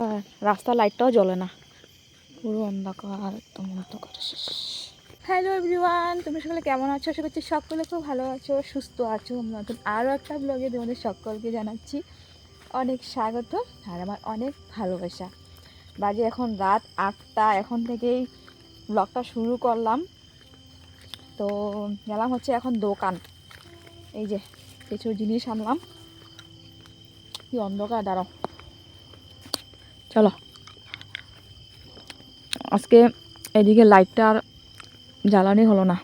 আর রাস্তার লাইটটাও জ্বলে না। পুরো অন্ধকার, একদম অন্ধকার। হ্যালো এভরিওয়ান তুমি সকলে কেমন আছো? আশা করছি সকলে খুব ভালো আছো, সুস্থ আছো। নতুন আরও একটা ব্লগে তোমাদের সকলকে জানাচ্ছি অনেক স্বাগত আর আমার অনেক ভালোবাসা। বাজে এখন রাত আটটা, এখন থেকেই ব্লগটা শুরু করলাম। তো গেলাম হচ্ছে এখন দোকান। এই যে, কিছু জিনিস আনলাম। কি অন্ধকার, দাঁড়াও। চলো। আজকে এদিকে লাইটটা আর জ্বালানি হলো না।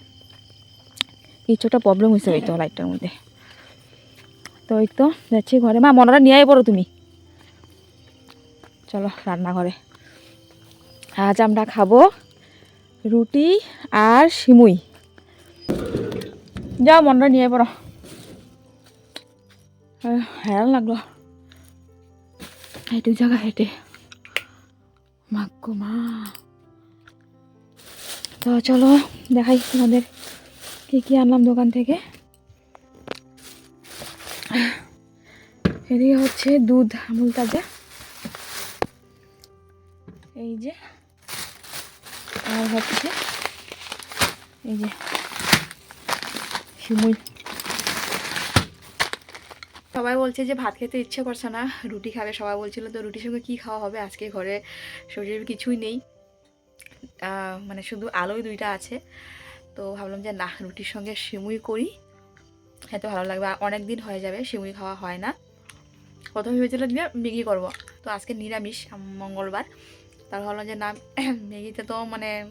কিছুটা প্রবলেম হয়েছে ওই তো লাইটটার মধ্যে। তো ওই তো যাচ্ছি ঘরে। মা মনটা নিয়ে পড়ো তুমি। চলো রান্নাঘরে। আজ আমরা খাব রুটি আর সিমুই। যাও মনটা নিয়ে পড়ো। হ্যাঁ লাগল। হেঁটে জায়গা হেঁটে। মাক্কো মা তো চলো, দেখাই তোমাদের কি কি আনলাম দোকান থেকে। এদিকে হচ্ছে দুধ আমুল তাজা। এই যে, আর হচ্ছে এই যে শিমুই সবাই বলছে যে ভাত খেতে ইচ্ছে করছে না, রুটি খাবে। সবাই বলছিল, তো রুটির সঙ্গে কী খাওয়া হবে? আজকে ঘরে শরীরের কিছুই নেই। মানে শুধু আলোই দুইটা আছে। তো ভাবলাম যে না, রুটির সঙ্গে সিমুই করি। খেতে ভালো লাগবে। অনেক দিন হয়ে যাবে, সিমুই খাওয়া হয় না। প্রথমে ভেবেছিলাম যে ম্যাগি করব। তো আজকে নিরামিষ মঙ্গলবার। তার ভাবলাম যে না, ম্যাগিতে তো মানে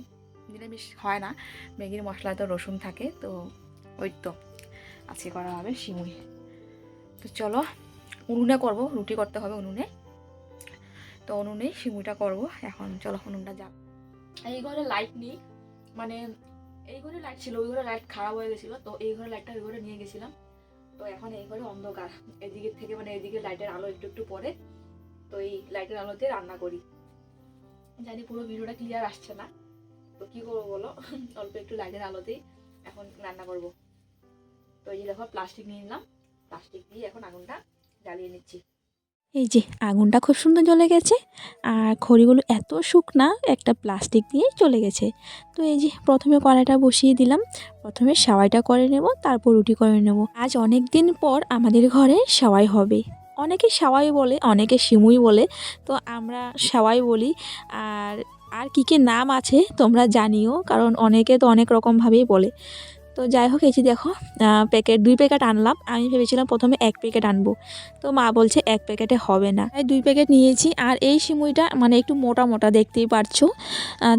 নিরামিষ হয় না। ম্যাগির মশলায় তো রসুন থাকে। তো ওই তো আজকে করা হবে সিমুই। তো চলো, উনুনে করব, রুটি করতে হবে উনুনে। তো উনুনে সিমুইটা করব, এখন চলো উনুনটা যা এই ঘরে লাইট নেই মানে এই ঘরে লাইট ছিল, ওই ঘরে লাইট খারাপ হয়ে গেছিল, তো এই ঘরে লাইটটা ওই ঘরে নিয়ে গেছিলাম। তো এখন এই ঘরে অন্ধকার, এদিকে থেকে মানে এদিকে লাইটের আলো একটু একটু পড়ে, তো এই লাইটের আলোতে রান্না করি। জানি পুরো ভিডিওটা ক্লিয়ার আসছে না, তো কী করব বলো? অল্প একটু লাইটের আলোতেই এখন রান্না করব। তো এই দেখো প্লাস্টিক নিয়ে নিলাম। প্লাস্টিক দিয়ে এখন আগুনটা জ্বালিয়ে নিচ্ছি। এই যে, আগুনটা খুব সুন্দর জ্বলে গেছে আর খড়িগুলো এত শুকনা একটা প্লাস্টিক দিয়ে চলে গেছে। তো এই যে, প্রথমে কড়াইটা বসিয়ে দিলাম। প্রথমে সাওয়াইটা করে নেব, তারপর রুটি করে নেব। আজ অনেক দিন পর আমাদের ঘরে সাওয়াই হবে। অনেকে সাওয়াই বলে, অনেকে সিমুই বলে। তো আমরা সাওয়াই বলি। আর আর কী কী নাম আছে তোমরা জানিও, কারণ অনেকে তো অনেক রকমভাবেই বলে। তো যাই হোক, এই যে দেখো প্যাকেট দুই প্যাকেট আনলাম। আমি ভেবেছিলাম প্রথমে এক প্যাকেট আনব। তো মা বলছে এক প্যাকেটে হবে না। তাই দুই প্যাকেট নিয়েছি। আর এই সিমুইটা মানে একটু মোটা মোটা, দেখতেই পারছ।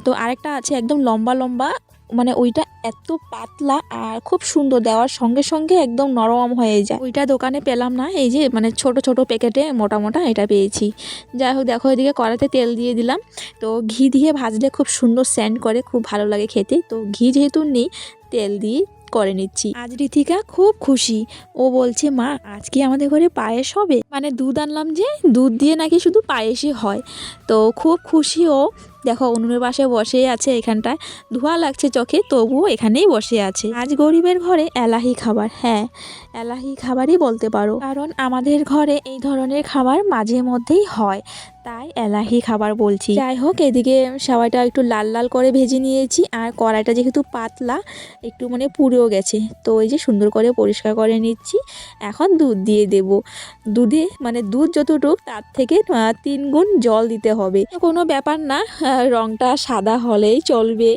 তো আরেকটা আছে একদম লম্বা লম্বা মানে ওইটা এত পাতলা আর খুব সুন্দর দেওয়ার সঙ্গে সঙ্গে একদম নরম হয়ে যায়। ওইটা দোকানে পেলাম না, এই যে মানে ছোট ছোট প্যাকেটে মোটা মোটা এটা পেয়েছি। যাই হোক, দেখো এদিকে কড়াতে তেল দিয়ে দিলাম। তো ঘি দিয়ে ভাজলে খুব সুন্দর স্যান্ড করে, খুব ভালো লাগে খেতে। তো ঘি যেহেতু নেই, তেল দিয়ে করে নিচ্ছি। আজ ঋতিকা খুব খুশি। ও বলছে, মা আজকে আমাদের ঘরে পায়েস হবে? মানে দুধ আনলাম যে, দুধ দিয়ে নাকি শুধু পায়েসই হয়। তো খুব খুশি ও। দেখো, উনুনের পাশে বসে আছে এখানটায়। ধোয়া লাগছে চোখে, তবুও এখানেই বসে আছে। আজ গরিবের ঘরে এলাহি খাবার হ্যাঁ। এলাহি খাবারই বলতে পারো। কারণ আমাদের ঘরে এই ধরনের খাবার মাঝে মধ্যেই হয়। তাই এলাহি খাবার বলছি। যাই হোক এদিকে সাবাইটা একটু লাল লাল করে ভেজে নিয়েছি। আর কড়াইটা যেহেতু পাতলা একটু মানে পুড়েও গেছে। তো ওই যে সুন্দর করে পরিষ্কার করে নিচ্ছি। এখন দুধ দিয়ে দেব। দুধে মানে দুধ যতটুক তার থেকে তিন গুণ জল দিতে হবে। কোনো ব্যাপার না রঙটা সাদা হলেই চলবে।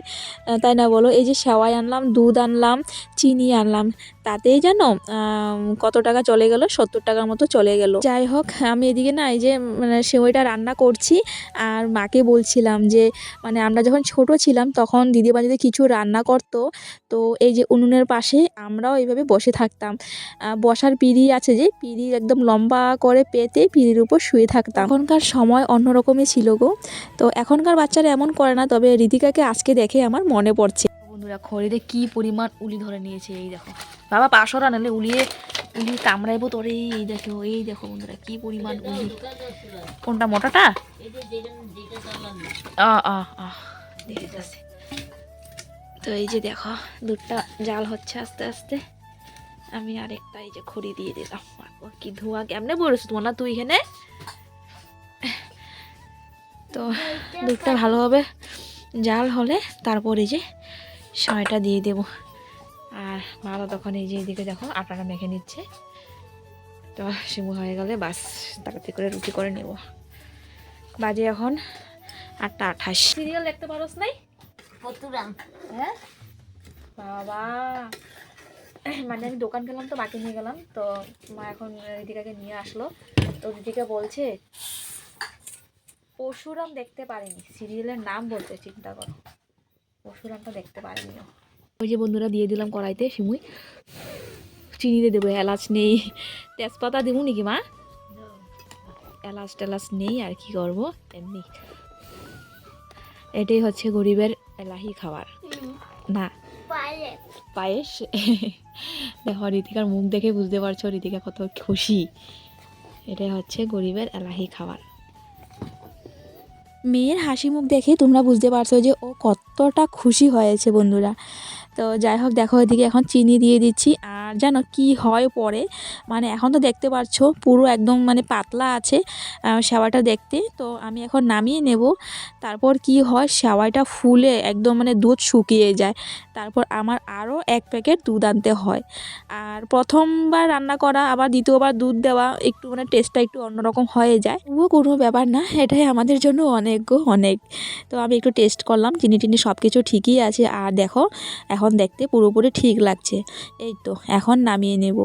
তাই না বলো? এই যে সেওয়াই আনলাম দুধ আনলাম চিনি আনলাম। তাতেই আম, কত টাকা চলে গেল? সত্তর টাকার মতো চলে গেল। যাই হোক, আমি এদিকে না এই যে মানে সেওইটা রান্না করছি, আর মাকে বলছিলাম যে মানে আমরা যখন ছোট ছিলাম তখন দিদিমা যদি কিছু রান্না করতো। তো এই যে উনুনের পাশে আমরাও এইভাবে বসে থাকতাম। বসার পিঁড়ি আছে যে, পিঁড়ি একদম লম্বা করে পেতে পিঁড়ির উপর শুয়ে থাকতাম। এখনকার সময় অন্যরকমই ছিল গো। তো এখনকার বাচ্চারা এমন করে না, তবে ঋতিকাকে আজকে দেখে আমার মনে পড়ছে। বন্ধুরা, খড়িতে কি পরিমাণ উলি ধরে নিয়েছে এই দেখো। বাবা পাঁচশো টাকা উলিয়ে উলি কামড়াইবো তোরে। এই দেখো এই দেখো বন্ধুরা, কি পরিমাণ উলি কোনটা, মোটাটা? আ আ আ দেখতেছি তো এই যে দেখো, দুধটা জাল হচ্ছে আস্তে আস্তে। আমি আরেকটা এই যে খড়ি দিয়ে দিলাম। কি ধোঁয়া কেমনে পড়েছো তোমার না তুই এখানে? তো দুধটা ভালোভাবে জাল হলে তারপরে যে সময়টা দিয়ে দেব। আর ভালো তখন এই যে এদিকে দেখো আটাটা মেখে নিচ্ছে। তো শিমু হয়ে গেলে বাস তাড়াতাড়ি করে রুটি করে নেব। বাজে এখন আটটা আঠাশ। সিরিয়াল দেখতে পারোস নাই? হ্যাঁ? বাবা। মানে আমি দোকান গেলাম তো বাকি নিয়ে গেলাম। তো মা এখন রিদিকাকে নিয়ে আসলো। তো রিদিকা বলছে পরশুরাম দেখতে পারিনি। সিরিয়ালের নাম বলতে চিন্তা করো। পরশুরামটা দেখতে পারিনি। ওই যে বন্ধুরা দিয়ে দিলাম কড়াইতে সিমুই চিনি দিয়ে দেবো, এলাচ নেই। তেজপাতা দেবো নাকি মা? এলাচ টেলাচ নেই, আর কি করব? এমনি। এটাই হচ্ছে গরিবের এলাহি খাবার। না পায়ে পায়েস। দেখো ঋতিকার মুখ দেখে বুঝতে পারছ ঋতিকা কত খুশি। এটাই হচ্ছে গরিবের এলাহি খাবার। মেয়ের হাসি মুখ দেখে তোমরা বুঝতে পারছ যে ও কতটা খুশি হয়েছে, বন্ধুরা। তো যাই হোক দেখো এদিকে এখন চিনি দিয়ে দিচ্ছি। আর জানো কি হয় পরে? মানে এখন তো দেখতে পাচ্ছ পুরো একদম মানে পাতলা আছে সেওয়াটা দেখতে। তো আমি এখন নামিয়ে নেব। তারপর কি হয় সেওয়াটা ফুলে একদম মানে দুধ শুকিয়ে যায়। তারপর আমার আরও এক প্যাকেট দুধ আনতে হয়। আর প্রথমবার রান্না করা, আবার দ্বিতীয়বার দুধ দেওয়া একটু মানে টেস্টটা একটু অন্যরকম হয়ে যায়। তবুও কোনো ব্যাপার না, এটাই আমাদের জন্য অনেক গো, অনেক। তো আমি একটু টেস্ট করলাম, চিনি টিনি সব কিছু ঠিকই আছে। আর দেখো, এখন দেখতে পুরোপুরি ঠিক লাগছে। এই তো, এখন নামিয়ে নেব।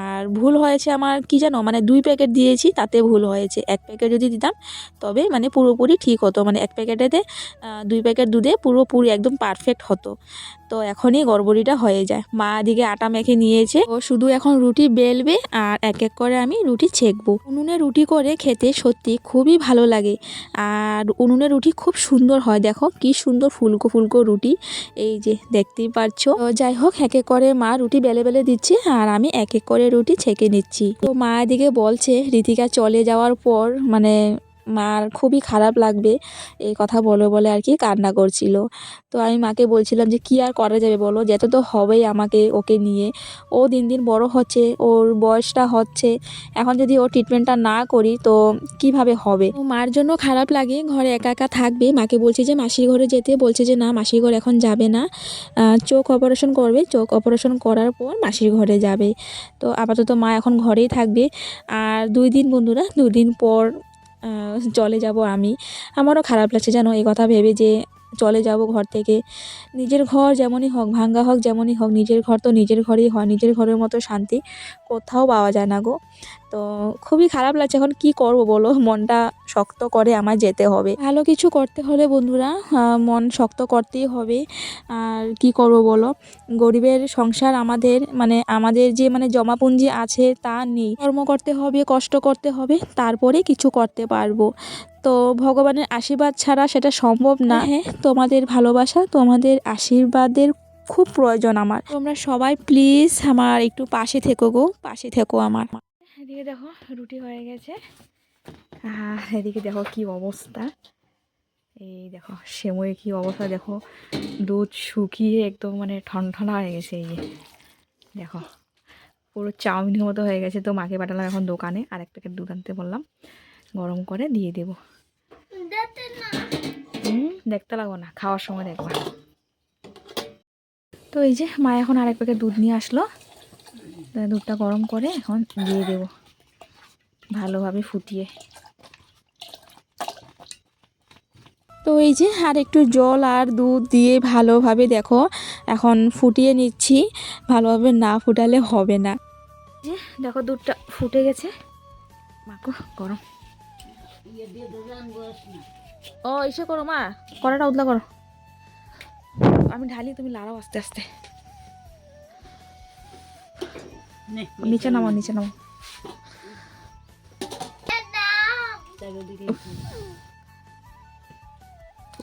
আর ভুল হয়েছে আমার, কি জানো? মানে দুই প্যাকেট দিয়েছি, তাতে ভুল হয়েছে। এক প্যাকেট যদি দিতাম, তবে মানে পুরোপুরি ঠিক হতো। মানে এক প্যাকেটেতে দুই প্যাকেট দুধে পুরোপুরি একদম পারফেক্ট হতো। তো এখনই গড়বড়িটা হয়ে যায়। মা দিকে আটা মেখে নিয়েছে। ও শুধু এখন রুটি বেলবে আর এক এক করে আমি রুটি ছেঁকবো। উনুনে রুটি করে খেতে সত্যি খুবই ভালো লাগে। আর উনুনে রুটি খুব সুন্দর হয়। দেখো কি সুন্দর ফুলকো ফুলকো রুটি। এই যে দেখতেই পারছ। তো যাই হোক, এক এক করে মা রুটি বেলে বেলে দিচ্ছে আর আমি এক এক করে রুটি ছেঁকে নিচ্ছি। তো মা এদিকে বলছে, রীতিকা চলে যাওয়ার পর মানে মার খুবই খারাপ লাগবে, এই কথা বলে বলে আর কি কান্না করছিল। তো আমি মাকে বলছিলাম যে, কি আর করা যাবে বলো? যেতে তো হবেই আমাকে, ওকে নিয়ে। ও দিন দিন বড় হচ্ছে, ওর বয়সটা হচ্ছে। এখন যদি ও ট্রিটমেন্টটা না করি, তো কীভাবে হবে? মার জন্য খারাপ লাগে, ঘরে একা একা থাকবে। মাকে বলছে যে, মাসির ঘরে যেতে। বলছে যে, না, মাসির ঘর এখন যাবে না। চোখ অপারেশন করবে। চোখ অপারেশন করার পর মাসির ঘরে যাবে। তো আপাতত মা এখন ঘরেই থাকবে। আর দুই দিন বন্ধুরা, দুই দিন পর চলে যাব আমি। আমারও খারাপ লাগছে জানো এই কথা ভেবে যে চলে যাব ঘর থেকে। নিজের ঘর যেমনই হোক, ভাঙ্গা হোক যেমনই হোক, নিজের ঘর তো নিজের ঘরেই হয়, নিজের ঘরের মতো শান্তি কোথাও পাওয়া যায় না গো। তো খুবই খারাপ লাগছে, এখন কি করব বলো? মনটা শক্ত করে আমার যেতে হবে। ভালো কিছু করতে হলে বন্ধুরা মন শক্ত করতেই হবে। আর কি করব বলো? গরিবের সংসার আমাদের মানে আমাদের যে মানে জমাপুঞ্জি আছে তা নেই। কর্ম করতে হবে, কষ্ট করতে হবে, তারপরে কিছু করতে পারব। তো ভগবানের আশীর্বাদ ছাড়া সেটা সম্ভব না। হ্যাঁ। তোমাদের ভালোবাসা তোমাদের আশীর্বাদের খুব প্রয়োজন আমার। তোমরা সবাই প্লিজ আমার একটু পাশে থেকো গো পাশে থেকো আমার। এদিকে দেখো রুটি হয়ে গেছে। এদিকে দেখো কি অবস্থা। এই দেখো সেময়ে কি অবস্থা দেখো। দুধ শুকিয়ে একদম মানে ঠনঠনা হয়ে গেছে এই যে। দেখো পুরো চাউমিনের মতো হয়ে গেছে। তো মাকে পাঠালাম এখন দোকানে আর এক প্যাকেট দুধ আনতে বললাম। গরম করে দিয়ে দেবো। হুম, দেখতে লাগবো না, খাওয়ার সময় দেখবা। তো এই যে, মা এখন আরেক প্যাকেট দুধ নিয়ে আসলো। দুধটা গরম করে এখন দিয়ে দেব, ভালোভাবে ফুটিয়ে। তো এই যে, আর একটু জল আর দুধ দিয়ে ভালোভাবে দেখো, এখন ফুটিয়ে নিচ্ছি, ভালোভাবে না ফুটালে হবে না। দেখো দুধটা ফুটে গেছে। মাকো গরম। ও এসে করো মা। কড়াটা উদলা করো। আমি ঢালি তুমি লাড়াও আস্তে আস্তে। নিচে নামো নিচে নামো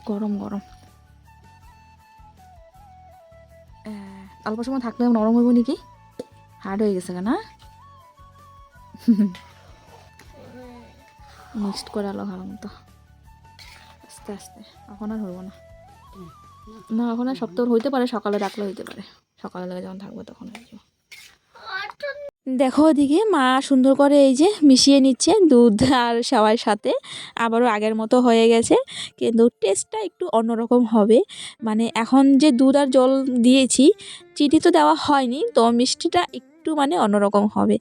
গরম গরম। অল্প সময় থাকলে নরম হইব নাকি? হার্ড হয়ে গেছে না মিক্সড করে আলো ভালো মতো। আস্তে আস্তে। এখন আর হইব না। না, এখন আর সপ্তাহ হইতে পারে, সকালে রাখলে হইতে পারে। সকালে লেগে যখন থাকব তখন হয়ে দেখো ওদিকে মা সুন্দর করে এই যে মিশিয়ে নিচ্ছে দুধ আর সেওয়ার সাথে। আবারও আগের মতো হয়ে গেছে, কিন্তু টেস্টটা একটু অন্যরকম হবে। মানে এখন যে দুধ আর জল দিয়েছি, চিনি তো দেওয়া হয়নি, তো মিষ্টিটা একটু মানে অন্যরকম হবে।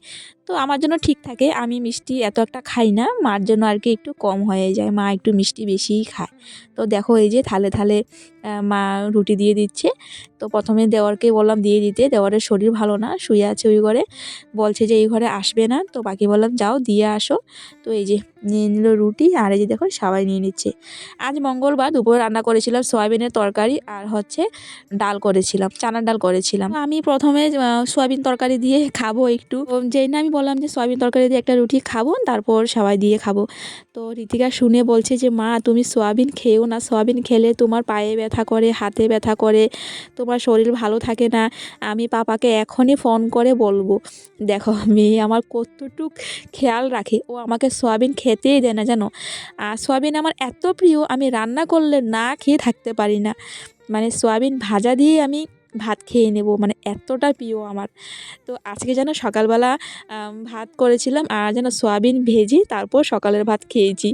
তো আমার জন্য ঠিক থাকে, আমি মিষ্টি এত একটা খাই না, মার জন্য আর কি একটু কম হয়ে যায়, মা একটু মিষ্টি বেশিই খায়। তো দেখো এই যে থালে থালে মা রুটি দিয়ে দিচ্ছে তো প্রথমে দেওয়ারকে বললাম দিয়ে দিতে, দেওয়ারের শরীর ভালো না, শুয়ে আছে ওই ঘরে। বলছে যে এই ঘরে আসবে না, তো বাকি বললাম যাও দিয়ে আসো। তো এই যে নিয়ে নিল রুটি, আর এই যে দেখো সবাই নিয়ে নিচ্ছে। আজ মঙ্গলবার দুপুরে রান্না করেছিলাম সয়াবিনের তরকারি আর হচ্ছে ডাল করেছিলাম, চানার ডাল করেছিলাম। আমি প্রথমে সয়াবিন তরকারি দিয়ে খাব একটু। যেই না আমি বললাম যে সয়াবিন তরকারি দিয়ে একটা রুটি খাব, তারপর সবাই দিয়ে খাব। তো রীতিকা শুনে বলছে যে, মা, তুমি সয়াবিন খেয়েও না, সয়াবিন খেলে তোমার পায়ে ব্যথা করে, হাতে ব্যথা করে, তোমার শরীর ভালো থাকে না, আমি পাপাকে এখনই ফোন করে বলব। দেখো, মেয়ে আমার কতটুক খেয়াল রাখে। ও আমাকে সয়াবিন খেতেই দেয় না, জানো? আর সয়াবিন আমার এত প্রিয়, আমি রান্না করলে না খেয়ে থাকতে পারি না। মানে সয়াবিন ভাজা দিয়ে আমি ভাত খেয়ে নেব মানে এতটা প্রিয় আমার। তো আজকে যেন সকালবেলা ভাত করেছিলাম আর যেন সয়াবিন ভেজি, তারপর সকালের ভাত খেয়েছি।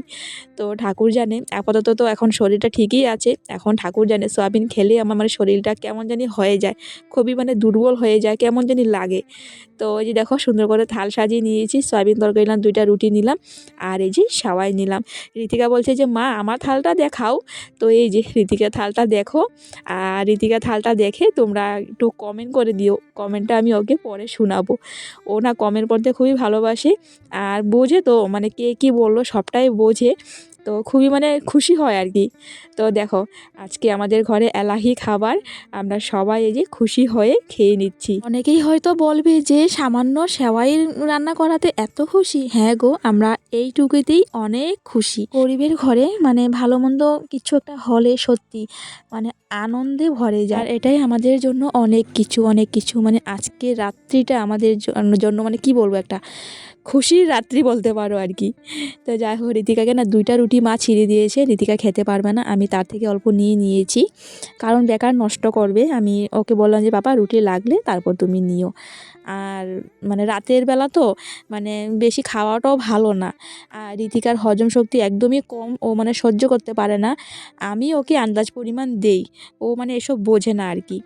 তো ঠাকুর জানে, আপাতত তো এখন শরীরটা ঠিকই আছে। এখন ঠাকুর জানে সয়াবিন খেলে আমার মানে শরীরটা কেমন জানি হয়ে যায়, খুবই মানে দুর্বল হয়ে যায়, কেমন জানি লাগে। তো এই যে দেখো সুন্দর করে থাল সাজিয়ে নিয়েছি, সয়াবিন তরকারি নিলাম, দুইটা রুটি নিলাম আর এই যে সাওয়াই নিলাম। ঋতিকা বলছে যে, মা, আমার থালটা দেখাও। তো এই যে ঋতিকা থালটা দেখো, আর ঋতিকা থালটা দেখে তোমরা একটু কমেন্ট করে দিও। কমেন্টটা আমি ওকে পরে শোনাবো। ও না কমেন্ট পড়তে খুবই ভালোবাসে আর বোঝে তো মানে কে কী বলল সবটাই বোঝে। তো খুবই মানে খুশি হয় আর কি। তো দেখো, আজকে আমাদের ঘরে এলাহি খাবার, আমরা সবাই এই যে খুশি হয়ে খেয়ে নিচ্ছি। অনেকেই হয়তো বলবে যে, সামান্য সেওয়াই রান্না করাতে এত খুশি? হ্যাঁ গো, আমরা এইটুকুতেই অনেক খুশি। গরিবের ঘরে মানে ভালো মন্দ কিছু একটা হলে সত্যি মানে আনন্দে ভরে যায়। আর এটাই আমাদের জন্য অনেক কিছু অনেক কিছু। মানে আজকে রাত্রিটা আমাদের জন- জন্য মানে কি বলব একটা খুশির রাত্রি বলতে পারো আর কি। তো যাই হোক ঋতিকাকে না দুইটা রুটি মা ছিঁড়ে দিয়েছে ঋতিকা খেতে পারবে না, আমি তার থেকে অল্প নিয়ে নিয়েছি। কারণ বেকার নষ্ট করবে, আমি ওকে বললাম যে, বাবা, রুটি লাগলে তারপর তুমি নিও। আর মানে রাতের বেলা তো মানে বেশি খাওয়াটাও ভালো না। আর ঋতিকার হজম শক্তি একদমই কম, ও মানে সহ্য করতে পারে না। আমি ওকে আন্দাজ পরিমাণ দেই, ও মানে এসব বোঝে না আর কি।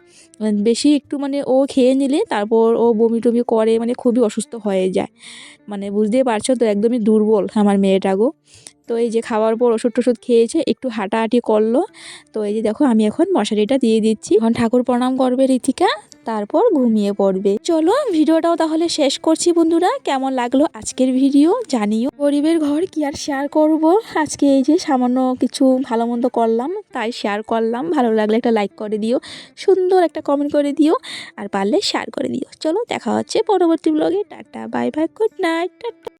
বেশি একটু মানে ও খেয়ে নিলে তারপর ও বমি টমি করে মানে খুবই অসুস্থ হয়ে যায়। মানে বুঝতেই পারছ তো, একদমই দুর্বল আমার মেয়েটা গো। তো এই যে খাওয়ার পর ওষুধ টষুধ খেয়েছে, একটু হাঁটাহাঁটি করল। তো এই যে দেখো আমি এখন মশারিটা দিয়ে দিচ্ছি। এখন ঠাকুর প্রণাম করবে ঋতিকা তারপর ঘুমিয়ে পড়বে। চলো, ভিডিওটাও তাহলে শেষ করছি বন্ধুরা। কেমন লাগল আজকের ভিডিও জানিও। গরিবের ঘর কি আর শেয়ার করব? আজকে এই যে সামান্য কিছু ভালো মন্দ করলাম, তাই শেয়ার করলাম। ভালো লাগলে একটা লাইক করে দিও, সুন্দর একটা কমেন্ট করে দিও, আর পারলে শেয়ার করে দিও। চলো, দেখা হচ্ছে পরবর্তী ব্লগে tata bye bye good night tata.